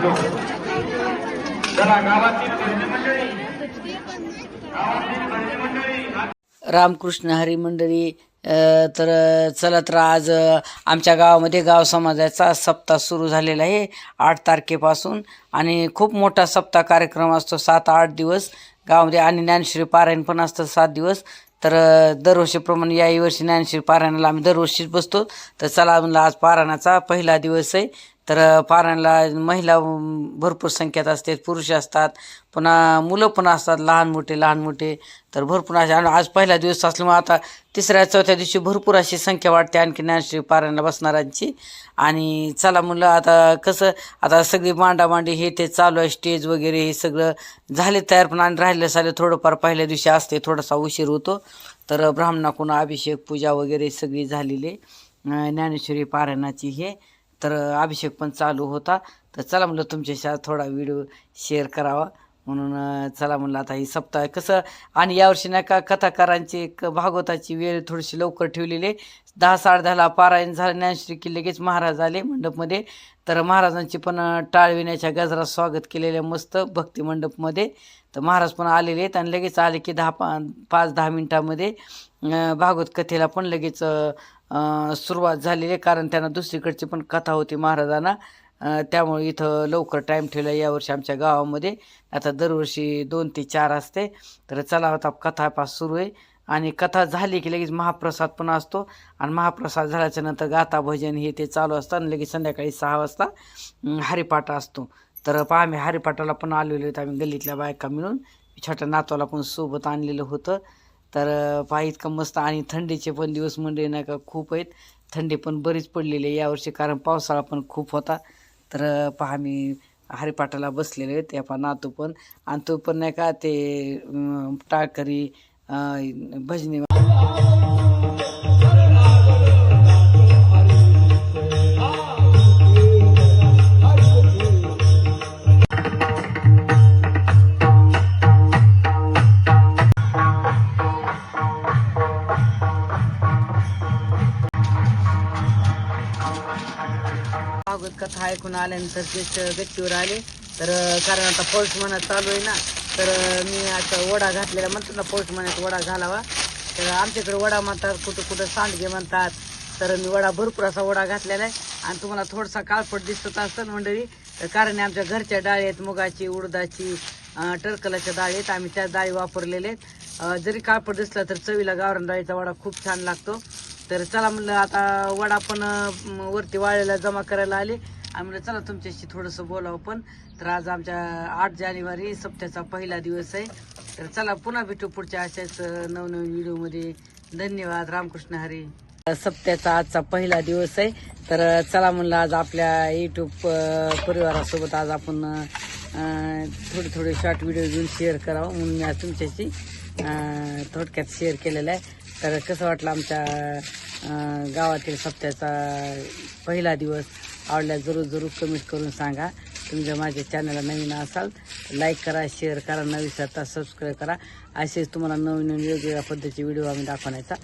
आलो चला गावातील मंडळी. गावातील मंडळी रामकृष्ण हरी मंडळी तर चला तर आज आमच्या गावामध्ये गाव समाजाचा सप्ताह सुरू झालेला आहे आठ तारखेपासून. आणि खूप मोठा सप्ताह कार्यक्रम असतो सात आठ दिवस. गावामध्ये आणि ज्ञानश्री पारायण पण असतं सात दिवस. तर दरवर्षीप्रमाणे याही वर्षी ज्ञानश्री पारायणाला आम्ही दरवर्षीच बसतो. तर चला म्हणलं आज पारायणाचा पहिला दिवस आहे. तर अ, पारायणाला महिला भरपूर संख्येत असते पुरुष असतात पुन्हा मुलं पण असतात लहान मोठे लहान मोठे तर भरपूर असे आणि आज पहिला दिवस असल्यामुळे आता तिसऱ्या चौथ्या दिवशी भरपूर अशी संख्या वाढते आणखी ज्ञानश्री पारायणाला बसणाऱ्यांची. आणि चला मुलं आता कसं आता सगळी मांडामांडी हे ते चालू आहे स्टेज वगैरे हे सगळं झाले तयार पण आणि राहिलं साले थोडंफार पहिल्या दिवशी असते थोडासा उशीर होतो. तर ब्राह्मणाकडून अभिषेक पूजा वगैरे सगळी झालेली ज्ञानेश्वरी पारायणाची हे तर अभिषेक पण चालू होता. तर चला म्हणलं तुमच्याशी थोडा व्हिडिओ शेअर करावा. म्हणून चला म्हणलं आता ही सप्ताह कसं आणि यावर्षी नाही का कथाकारांची क भागवताची वेळ थोडीशी लवकर ठेवलेली आहे. दहा साडे दहाला पारायण झालं ज्ञानश्री की लगेच महाराज आले मंडपमध्ये. तर महाराजांची पण टाळविण्याच्या गजरात स्वागत केलेलं मस्त भक्ती मंडपमध्ये. तर महाराज पण आलेले आहेत आणि लगेच आले की दहा पा पाच दहा मिनटामध्ये भागवत कथेला पण लगेच सुरुवात झालेली आहे. कारण त्यांना दुसरीकडची पण कथा होती महाराजांना. त्यामुळे इथं लवकर टाईम ठेवला यावर्षी आमच्या गावामध्ये. आता दरवर्षी दोन ते चार असते. तर चला आता कथा पास सुरू आहे. आणि कथा झाली की लगेच महाप्रसाद पण असतो. आणि महाप्रसाद झाल्याच्यानंतर गाथा भजन हे ते चालू असतं. आणि लगेच संध्याकाळी सहा वाजता अं, हरिपाठ असतो. तर पहा आम्ही हरिपाठाला पण आलेलो होतो आम्ही गल्लीतल्या बायका मिळून छोट्या नातवाला पण सोबत आणलेलं होतं. तर पहा इतकं मस्त आणि थंडीचे पण दिवस म्हणजे नाही का खूप आहेत. थंडी पण बरीच पडलेली आहे यावर्षी कारण पावसाळा पण खूप होता. तर पहा मी हरिपाठाला बसलेले आहेत त्या पहा नातू पण. आणि तो पण नाही का ते टाळकरी भजनी भागवत कथा ऐकून आल्यानंतर ज्येष्ठ व्यक्तीवर आले तर कारण आता पौष महिना चालू आहे ना तर मी आता वडा घातलेला म्हणतो ना पौष महिन्यात वडा घालावा. तर आमच्याकडे वडा म्हणतात कुठं कुठं सांडगे म्हणतात. तर मी वडा भरपूर असा वडा घातलेला आहे. आणि तुम्हाला थोडासा काळपट दिसत असतं मंडळी तर कारण आमच्या घरच्या डाळी आहेत मुगाची उडदाची टरकलाच्या डाळी आहेत. आम्ही त्या डाळी वापरलेल्या आहेत. जरी काळपट दिसला तर चवीला गावरान डाळीचा वडा खूप छान लागतो. तर चला म्हणलं आता वडा पण वरती वाळेला जमा करायला आले. आम्ही म्हणलं चला तुमच्याशी थोडंसं बोलावं पण. तर आज आमच्या आठ जानेवारी सप्त्याचा पहिला दिवस आहे. तर चला पुन्हा भेटू पुढच्या अशाच अं, नवनवीन व्हिडिओमध्ये. धन्यवाद रामकृष्ण हरी. सप्त्याचा आजचा पहिला दिवस आहे. तर चला म्हणलं आज आपल्या युट्यूब परिवारासोबत आज आपण थोडे थोडे शॉर्ट व्हिडिओ घेऊन शेअर करावं. म्हणून मी आज तुमच्याशी थोडक्यात शेअर केलेलं आहे. तर कसं वाटलं आमच्या गावातील सप्त्याचा पहिला दिवस आवडल्या जरूर जरूर कमेंट करून सांगा. तुम्ही जर माझ्या चॅनलला नवीन असाल लाईक करा शेअर करा नवीन विसरता सबस्क्राईब करा. असेच तुम्हाला नवीन नवीन वेगवेगळ्या पद्धतीचे व्हिडिओ आम्ही दाखवण्याचा